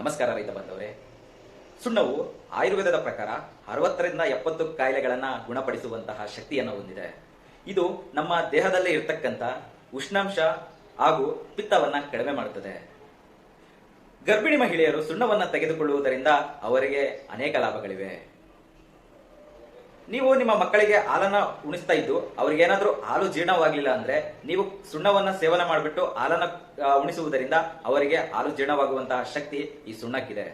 ನಮಸ್ಕಾರ ರೈತ ಬಂದವರೇ ಸುಣ್ಣವು ಆಯುರ್ವೇದದ ಪ್ರಕಾರ ಅರವತ್ತರಿಂದ ಎಪ್ಪತ್ತು ಕಾಯಿಲೆಗಳನ್ನ ಗುಣಪಡಿಸುವಂತಹ ಶಕ್ತಿಯನ್ನು ಹೊಂದಿದೆ. ಇದು ನಮ್ಮ ದೇಹದಲ್ಲಿ ಇರತಕ್ಕಂತ ಉಷ್ಣಾಂಶ ಹಾಗೂ ಪಿತ್ತವನ್ನ ಕಡಿಮೆ ಮಾಡುತ್ತದೆ. ಗರ್ಭಿಣಿ ಮಹಿಳೆಯರು ಸುಣ್ಣವನ್ನ ತೆಗೆದುಕೊಳ್ಳುವುದರಿಂದ ಅವರಿಗೆ ಅನೇಕ ಲಾಭಗಳಿವೆ. ನೀವು ನಿಮ್ಮ ಮಕ್ಕಳಿಗೆ ಹಾಲನ್ನ ಉಣಿಸ್ತಾ ಇದ್ದು ಅವ್ರಿಗೆ ಏನಾದ್ರೂ ಹಾಲು ಜೀರ್ಣವಾಗಲಿಲ್ಲ ಅಂದ್ರೆ ನೀವು ಸುಣ್ಣವನ್ನ ಸೇವನೆ ಮಾಡಿಬಿಟ್ಟು ಹಾಲನ್ನ ಉಣಿಸುವುದರಿಂದ ಅವರಿಗೆ ಹಾಲು ಜೀರ್ಣವಾಗುವಂತಹ ಶಕ್ತಿ ಈ ಸುಣ್ಣಕ್ಕಿದೆ.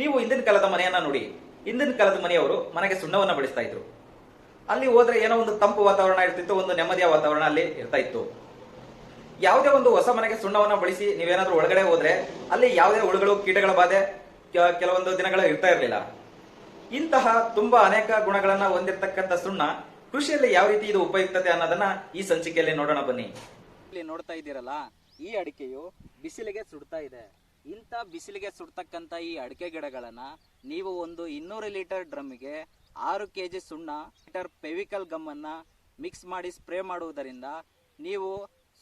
ನೀವು ಹಿಂದಿನ ಕಾಲದ ಮನೆಯನ್ನ ನೋಡಿ, ಹಿಂದಿನ ಕಾಲದ ಮನೆಯವರು ಮನೆಗೆ ಸುಣ್ಣವನ್ನ ಬಳಸ್ತಾ ಇದ್ರು. ಅಲ್ಲಿ ಹೋದ್ರೆ ಏನೋ ಒಂದು ತಂಪು ವಾತಾವರಣ ಇರ್ತಿತ್ತು, ಒಂದು ನೆಮ್ಮದಿಯ ವಾತಾವರಣ ಅಲ್ಲಿ ಇರ್ತಾ ಇತ್ತು. ಯಾವುದೇ ಒಂದು ಹೊಸ ಮನೆಗೆ ಸುಣ್ಣವನ್ನ ಬಳಸಿ ನೀವೇನಾದ್ರೂ ಒಳಗಡೆ ಹೋದ್ರೆ ಅಲ್ಲಿ ಯಾವುದೇ ಹುಳುಗಳು, ಕೀಟಗಳ ಬಾಧೆ ಕೆಲವೊಂದು ದಿನಗಳು ಇರ್ತಾ ಇರಲಿಲ್ಲ. ಇಂತಹ ತುಂಬಾ ಅನೇಕ ಗುಣಗಳನ್ನ ಹೊಂದಿರತಕ್ಕಂತ ಸುಣ್ಣ ಕೃಷಿಯಲ್ಲಿ ಯಾವ ರೀತಿ ಇದು ಉಪಯುಕ್ತತೆ ಅನ್ನೋದನ್ನ ಈ ಸಂಚಿಕೆಯಲ್ಲಿ ನೋಡೋಣ ಬನ್ನಿ. ಇಲ್ಲಿ ನೋಡ್ತಾ ಇದ್ದೀರಲ್ಲ, ಈ ಅಡಿಕೆಯು ಬಿಸಿಲಿಗೆ ಸುಡ್ತಾ ಇದೆ. ಇಂಥ ಬಿಸಿಲಿಗೆ ಸುಡ್ತಕ್ಕಂಥ ಈ ಅಡಿಕೆ ಗಿಡಗಳನ್ನ ನೀವು ಒಂದು ಇನ್ನೂರು ಲೀಟರ್ ಡ್ರಮ್ಗೆ ಆರು ಕೆ ಜಿ ಸುಣ್ಣ, ಲೀಟರ್ ಪೆವಿಕಲ್ ಗಮ್ಮನ್ನ ಮಿಕ್ಸ್ ಮಾಡಿ ಸ್ಪ್ರೇ ಮಾಡುವುದರಿಂದ ನೀವು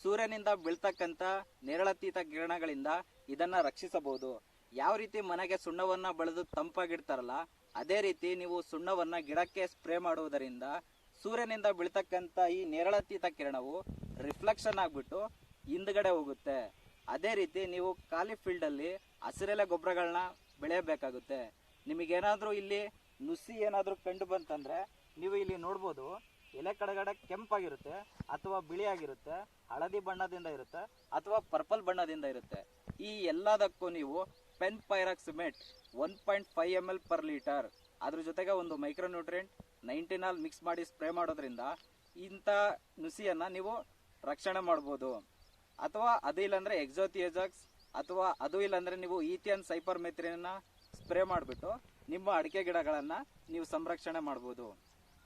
ಸೂರ್ಯನಿಂದ ಬೀಳ್ತಕ್ಕಂಥ ನೇರಳತೀತ ಕಿರಣಗಳಿಂದ ಇದನ್ನ ರಕ್ಷಿಸಬಹುದು. ಯಾವ ರೀತಿ ಮನೆಗೆ ಸುಣ್ಣವನ್ನ ಬೆಳೆದು ತಂಪಾಗಿಡ್ತಾರಲ್ಲ, ಅದೇ ರೀತಿ ನೀವು ಸುಣ್ಣವನ್ನ ಗಿಡಕ್ಕೆ ಸ್ಪ್ರೇ ಮಾಡುವುದರಿಂದ ಸೂರ್ಯನಿಂದ ಬೀಳ್ತಕ್ಕಂಥ ಈ ನೇರಳತೀತ ಕಿರಣವು ರಿಫ್ಲೆಕ್ಷನ್ ಆಗ್ಬಿಟ್ಟು ಹಿಂದ್ಗಡೆ ಹೋಗುತ್ತೆ. ಅದೇ ರೀತಿ ನೀವು ಖಾಲಿ ಫೀಲ್ಡ್ ಅಲ್ಲಿ ಹಸಿರೆಲೆ ಗೊಬ್ಬರಗಳನ್ನ ಬೆಳೆಯಬೇಕಾಗುತ್ತೆ. ನಿಮಗೇನಾದರೂ ಇಲ್ಲಿ ನುಸಿ ಏನಾದರೂ ಕಂಡು ಬಂತಂದ್ರೆ ನೀವು ಇಲ್ಲಿ ನೋಡ್ಬೋದು, ಎಲೆ ಕಡೆಗಡೆ ಕೆಂಪಾಗಿರುತ್ತೆ ಅಥವಾ ಬಿಳಿಯಾಗಿರುತ್ತೆ, ಹಳದಿ ಬಣ್ಣದಿಂದ ಇರುತ್ತೆ ಅಥವಾ ಪರ್ಪಲ್ ಬಣ್ಣದಿಂದ ಇರುತ್ತೆ. ಈ ಎಲ್ಲದಕ್ಕೂ ನೀವು fenpyroximate one point five M L per litre. ಅದ್ರ ಜೊತೆಗೆ ಒಂದು ಮೈಕ್ರೋನ್ಯೂಟ್ರಿಯೆಂಟ್ ನೈಂಟಿನಾಲ್ ಮಿಕ್ಸ್ ಮಾಡಿ ಸ್ಪ್ರೇ ಮಾಡೋದ್ರಿಂದ ಇಂಥ ನುಸಿಯನ್ನು ನೀವು ರಕ್ಷಣೆ ಮಾಡ್ಬೋದು. ಅಥವಾ ಅದು ಇಲ್ಲಾಂದರೆ ಎಕ್ಸೋಥಿಯಜಾಕ್ಸ್ ಅಥವಾ ಅದು ಇಲ್ಲಾಂದರೆ ನೀವು ಈಥಿಯನ್ ಸೈಪರ್ ಮೆತ್ರಿನ ಸ್ಪ್ರೇ ಮಾಡಿಬಿಟ್ಟು ನಿಮ್ಮ ಅಡಿಕೆ ಗಿಡಗಳನ್ನು ನೀವು ಸಂರಕ್ಷಣೆ ಮಾಡ್ಬೋದು.